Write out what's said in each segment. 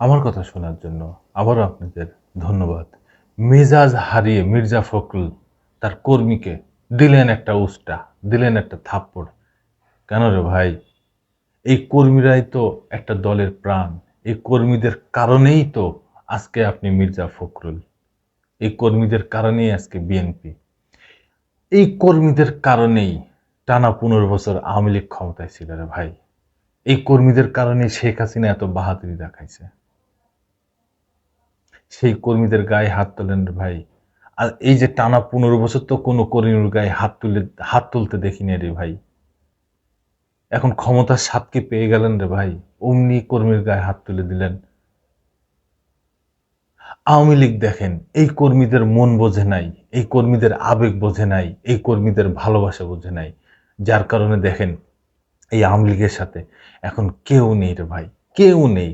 আমার কথা শোনার জন্য আবারও আপনাদের ধন্যবাদ। মেজাজ হারিয়ে মির্জা ফখরুল তার কর্মীকে দিলেন একটা উস্টা, দিলেন একটা থাপ্পড়। কেন রে ভাই? এই কর্মীরাই তো একটা দলের প্রাণ। এই কর্মীদের কারণেই তো আজকে আপনি মির্জা ফখরুল। এই কর্মীদের কারণেই আজকে বিএনপি। এই কর্মীদের কারণেই টানা পনেরো বছর আওয়ামী লীগ ক্ষমতায় ছিল রে ভাই। এই কর্মীদের কারণে শেখ হাসিনা এত বাহাদুরি দেখাইছে। সেই কর্মীদের গায়ে হাত তোলেন ভাই। আর এই যে টানা পনেরো বছর তো কোনো কর্মীর গায়ে হাত তুলে, হাত তুলতে দেখিনি রে ভাই। এখন ক্ষমতার স্বাদকে পেয়ে গেলেন রে ভাই। অমনি কর্মীর গায়ে হাত তুলে দিলেন। আওয়ামী লীগ দেখেন, এই কর্মীদের মন বোঝে নাই, এই কর্মীদের আবেগ বোঝে নাই, এই কর্মীদের ভালোবাসা বোঝে নাই। যার কারণে দেখেন, এই আওয়ামী লীগের সাথে এখন কেউ নেই রে ভাই, কেউ নেই।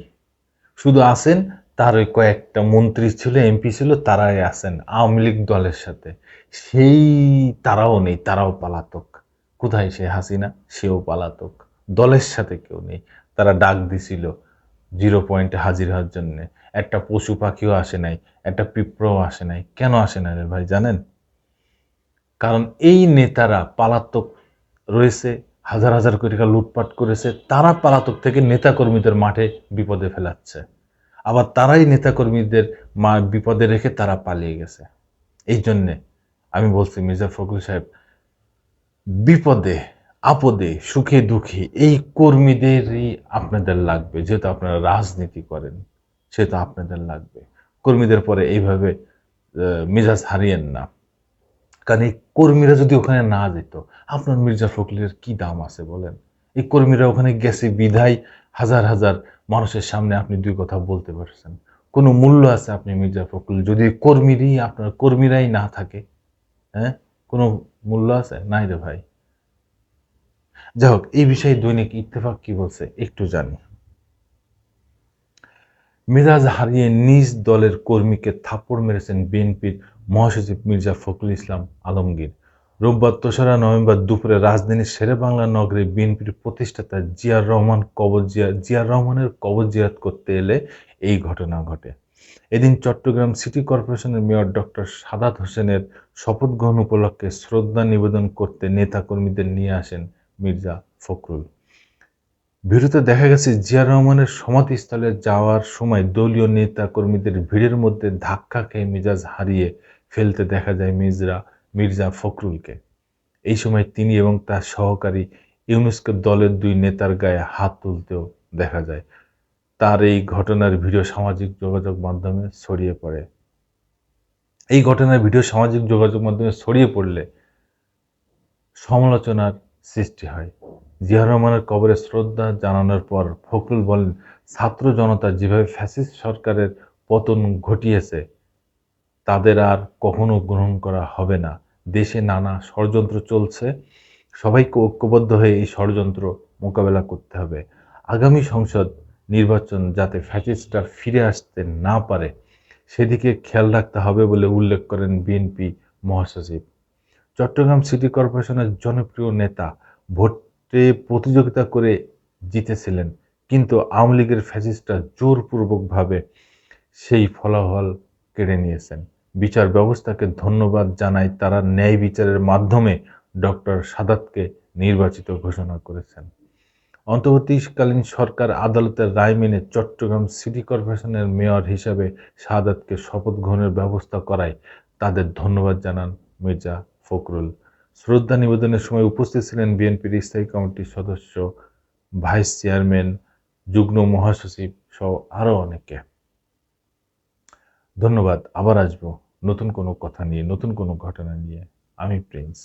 শুধু আছেন তার ওই কয়েকটা মন্ত্রী ছিল, এমপি ছিল, তারাই আছেন আওয়ামী লীগ দলের সাথে। সেই তারাও নেই, তারাও পালাতক। কোথায় সে হাসিনা? সেও পালাতক। দলের সাথে কেউ নেই। তারা ডাক দিছিল, জিরো পয়েন্টে হাজির হওয়ার জন্যে। একটা পশু পাখিও আসে নাই, একটা পিঁপড়াও আসে নাই। কেন আসে না রে ভাই, জানেন? কারণ এই নেতারা পালাতক রয়েছে, হাজার হাজার কোটি টাকা লুটপাট করেছে, তারা পালাতক থেকে নেতাকর্মীদের মাঠে বিপদে ফেলাচ্ছে। আবার তারাই নেতাকর্মীদের মা বিপদে রেখে তারা পালিয়ে গেছে। এই জন্যে আমি বলছি, মির্জা ফখরুল সাহেব, বিপদে, আপদে, সুখে, দুঃখে এই কর্মীদেরই আপনাদের লাগবে। যেহেতু আপনারা রাজনীতি করেন, সেহেতু আপনাদের লাগবে। কর্মীদের পরে এইভাবে মেজাজ হারিয়েন না। কারণ এই কর্মীরা যদি ওখানে না যেত, আপনার মির্জা ফখরুলের কি দাম আছে বলেন? এই কর্মীরা ওখানে গেছে বিধায় হাজার হাজার মানুষের সামনে আপনি দুই কথা বলতে পারছেন। কোনো মূল্য আছে আপনি মির্জা ফখরুল? যদি কর্মীরই, আপনার কর্মীরাই না থাকে হ্যাঁ? কোনো মূল্য আছে? নাই রে ভাই। যাই হোক, এই বিষয়ে দৈনিক ইত্তেফাক কি বলছে একটু জানি। মেজাজ হারিয়ে নিজ দলের কর্মীকে থাপ্পড় মেরেছেন বিএনপির মহাসচিব মির্জা ফখরুল ইসলাম আলমগীর। রোববার দোসরা নভেম্বর দুপুরে রাজধানীর শেরে বাংলা নগরে বিএনপির প্রতিষ্ঠাতা জিয়ার রহমান কবর জিয়া জিয়ার রহমানের কবর জিয়ারত করতে এলে এই ঘটনা ঘটে। এদিন চট্টগ্রাম সিটি কর্পোরেশনের মেয়র ডক্টর সাদাত হোসেনের শপথ গ্রহণ উপলক্ষে শ্রদ্ধা নিবেদন করতে নেতাকর্মীদের নিয়ে আসেন মির্জা ফখরুল। ভিডিওতে দেখা গেছে, জিয়া রহমানের সমাধিস্থলে যাওয়ার সময় দলীয় নেতা কর্মীদের ভিড়ের মধ্যে ধাক্কা খেয়ে মেজাজ হারিয়ে ফেলতে দেখা যায় মির্জা মির্জা ফখরুলকে। এই সময় তিনি এবং তার সহকারী ইউনেস্কো দলের দুই নেতার গায়ে হাত তুলতেও দেখা যায়। তার এই ঘটনার ভিডিও সামাজিক যোগাযোগ মাধ্যমে ছড়িয়ে পড়ে। এই ঘটনার ভিডিও সামাজিক যোগাযোগ মাধ্যমে ছড়িয়ে পড়লে সমালোচনার সৃষ্টি হয়। জিয়া রহমানের কবরে শ্রদ্ধা জানানোর পর ফখরুল বলেন, ছাত্র জনতা যেভাবে ফ্যাসিস্ট সরকারের পতন ঘটিয়েছে, তাদের আর কখনো গ্রহণ করা হবে না। দেশে নানা ষড়যন্ত্র চলছে। সবাইকে ঐক্যবদ্ধ হয়ে এই ষড়যন্ত্র মোকাবেলা করতে হবে। আগামী সংসদ নির্বাচন যাতে ফ্যাসিস্টরা ফিরে আসতে না পারে, সেদিকে খেয়াল রাখতে হবে বলে উল্লেখ করেন বিএনপি মহাসচিব। চট্টগ্রাম সিটি কর্পোরেশনের জনপ্রিয় নেতা ভোটে প্রতিযোগিতা করে জিতেছিলেন, কিন্তু আওয়ামী লীগের ফ্যাসিস্টরা জোরপূর্বকভাবে সেই ফলাফল কেড়ে নিয়েছেন। বিচার ব্যবস্থাকে ধন্যবাদ জানায় তারা ন্যায় বিচারের মাধ্যমে ডক্টর সাদাতকে নির্বাচিত ঘোষণা করেছেন। অন্তর্বর্তীকালীন সরকার আদালতের রায় মেনে চট্টগ্রাম সিটি কর্পোরেশনের মেয়র হিসাবে সাদাতকে শপথ গ্রহণের ব্যবস্থা করায় তাদের ধন্যবাদ জানান মির্জা ফখরুল। শ্রদ্ধা নিবেদনের সময় উপস্থিত ছিলেন বিএনপির স্থায়ী কমিটির সদস্য, ভাইস চেয়ারম্যান, যুগ্ম মহাসচিব সহ আরও অনেকে। ধন্যবাদ, আবার আসব। নতুন কোনো কথা নিয়ে নতুন কোনো ঘটনা নিয়ে। আমি প্রিন্স।